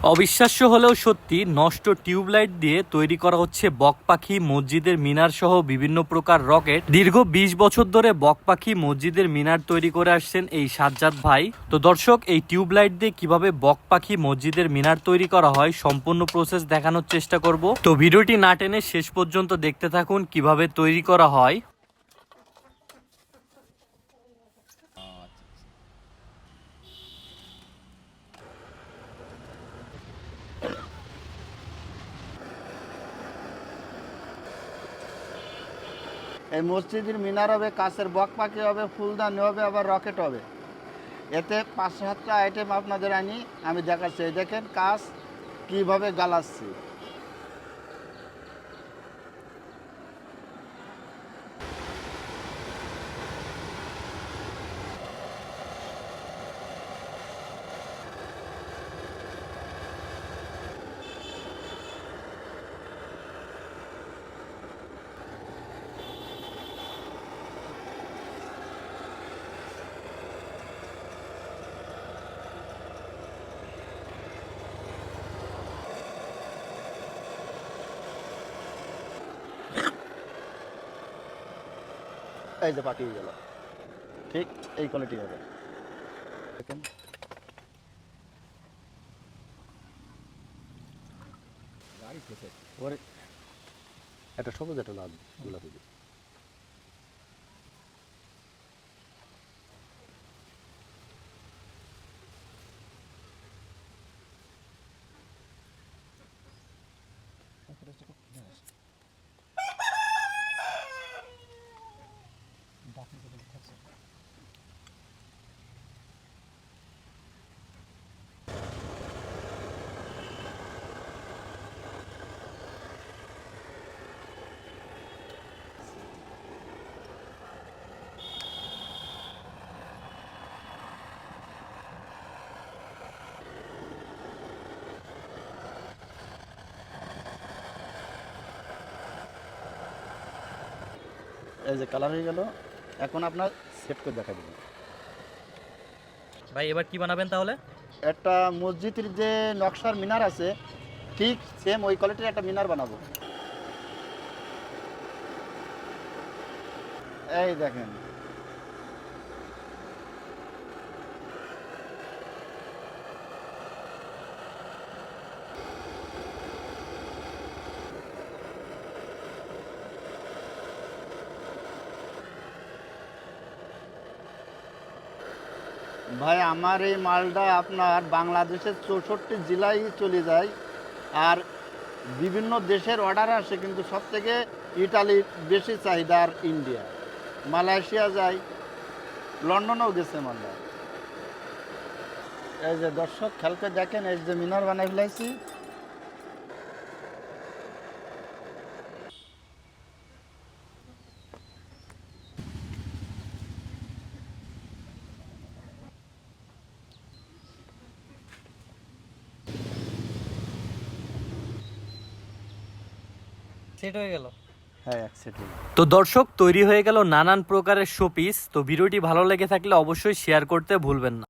অবিশ্বাস্য হলেও সত্যি নষ্ট টিউবলাইট দিয়ে তৈরি করা হচ্ছে বক পাখি মসজিদের মিনার সহ বিভিন্ন প্রকার রকেট। দীর্ঘ ২০ বছর ধরে বক পাখি মসজিদের মিনার তৈরি করে আসছেন এই সাজ্জাদ ভাই। তো দর্শক, এই টিউবলাইট দিয়ে কীভাবে বক পাখি মসজিদের মিনার তৈরি করা হয় সম্পূর্ণ প্রসেস দেখানোর চেষ্টা করব। তো ভিডিওটি না টেনে শেষ পর্যন্ত দেখতে থাকুন কীভাবে তৈরি করা হয়। এই মসজিদের মিনার হবে কাছের বক পাখি হবে, ফুলদানি হবে, আবার রকেট হবে। এতে পাঁচ সাতটা আইটেম আপনাদের আনি, আমি দেখাচ্ছি। দেখেন কাজ কীভাবে গালাচ্ছি। এই যে পাকিয়ে গেল। ঠিক এই কোয়ালিটি হবে। দেখেন। একটা সবুজ একটা লাল গোলাপি। এই যে কালার হয়ে গেল এখন আপনার সেট করে দেখা দেবেন ভাই এবার কি বানাবেন তাহলে? একটা মসজিদের যে নকশার মিনার আছে ঠিক সেম ওই কোয়ালিটির একটা মিনার বানাবো। এই দেখেন। ভাই, আমার এই মালটা আপনার বাংলাদেশের চৌষট্টি জেলায় চলে যায় আর বিভিন্ন দেশের অর্ডার আসে, কিন্তু সব থেকে ইটালির বেশি চাহিদা আর ইন্ডিয়া। মালয়েশিয়া যায়, লন্ডনেও গেছে মালদা এই যে দর্শক, খেলতে দেখেন, এই যে মিনার বানাই ফেলাইছি। সেট হয়ে গেল। হ্যাঁ তো দর্শক তৈরি হয়ে গেল নানান প্রকারের শোপিস। তো ভিডিওটি ভালো লেগে থাকলে অবশ্যই শেয়ার করতে ভুলবেন না।